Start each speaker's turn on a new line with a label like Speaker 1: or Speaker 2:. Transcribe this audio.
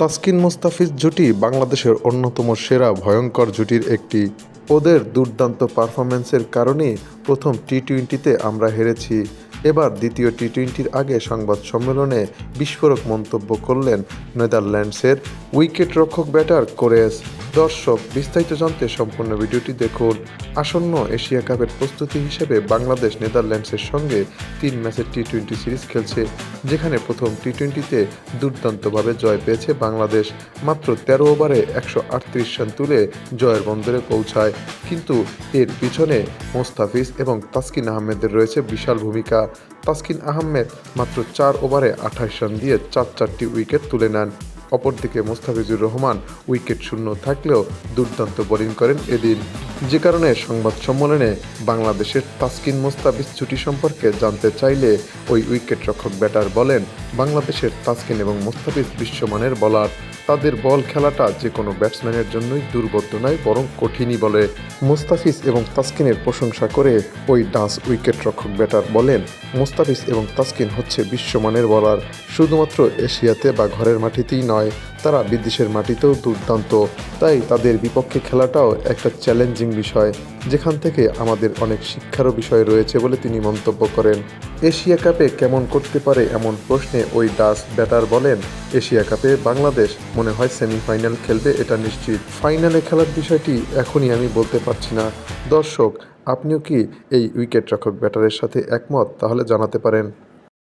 Speaker 1: তাসকিন মুস্তাফিজ জুটি বাংলাদেশের অন্যতম সেরা ভয়ঙ্কর জুটির একটি। ওদের দুর্দান্ত পারফরম্যান্সের কারণেই প্রথম টি টোয়েন্টিতে আমরা হেরেছি। এবার দ্বিতীয় টি টোয়েন্টির আগে সংবাদ সম্মেলনে বিস্ফোরক মন্তব্য করলেন নেদারল্যান্ডসের উইকেট রক্ষক ব্যাটার কোরেস। দর্শক, বিস্তারিত জানতে সম্পূর্ণ ভিডিওটি দেখুন। আসন্ন এশিয়া কাপের প্রস্তুতি হিসেবে বাংলাদেশ নেদারল্যান্ডসের সঙ্গে তিন ম্যাচের টি টোয়েন্টি সিরিজ খেলছে, যেখানে প্রথম টি টোয়েন্টিতে দুর্দান্তভাবে জয় পেয়েছে বাংলাদেশ। মাত্র তেরো ওভারে একশো আটত্রিশ রান তুলে জয়ের বন্দরে পৌঁছায়। কিন্তু এর পিছনে মোস্তাফিজ এবং তাসকিন আহমেদের রয়েছে বিশাল ভূমিকা। তাসকিন আহমেদ মাত্র চার ওভারে আঠাশ রান দিয়ে চার চারটি উইকেট তুলে নেন। অপরদিকে মোস্তাফিজুর রহমান উইকেট শূন্য থাকলেও দুর্দান্ত বোলিং করেন এদিন। যে কারণে সংবাদ সম্মেলনে বাংলাদেশের তাসকিন মোস্তাফিজ ছুটি সম্পর্কে জানতে চাইলে ওই উইকেট রক্ষক ব্যাটার বলেন, বাংলাদেশের তাসকিন এবং মোস্তাফিজ বিশ্বমানের বলার। তাদের বল খেলাটা যে কোনো ব্যাটসম্যানের জন্যই দুর্বোধ্য নয়, বরং কঠিনই বলে। মুস্তাফিজ এবং তাসকিনের প্রশংসা করে ওই ডান্স উইকেট রক্ষক ব্যাটার বলেন, মুস্তাফিজ এবং তাসকিন হচ্ছে বিশ্বমানের বলার, শুধুমাত্র এশিয়াতে বা ঘরের মাটিতেই নয়। তারা বিদেশের মাটিতেও দুর্দান্ত। তাই তাদের বিপক্ষে খেলাটাও একটা চ্যালেঞ্জিং বিষয়, যেখান থেকে আমাদের অনেক শিক্ষারও বিষয় রয়েছে বলে তিনি মন্তব্য করেন। এশিয়া কাপে কেমন করতে পারে এমন প্রশ্নে ওই ডাস ব্যাটার বলেন, এশিয়া কাপে বাংলাদেশ মনে হয় সেমিফাইনাল খেলবে, এটা নিশ্চিত। ফাইনালে খেলার বিষয়টি এখনই আমি বলতে পারছি না। দর্শক, আপনিও কি এই উইকেট রক্ষক ব্যাটারের সাথে একমত? তাহলে জানাতে পারেন।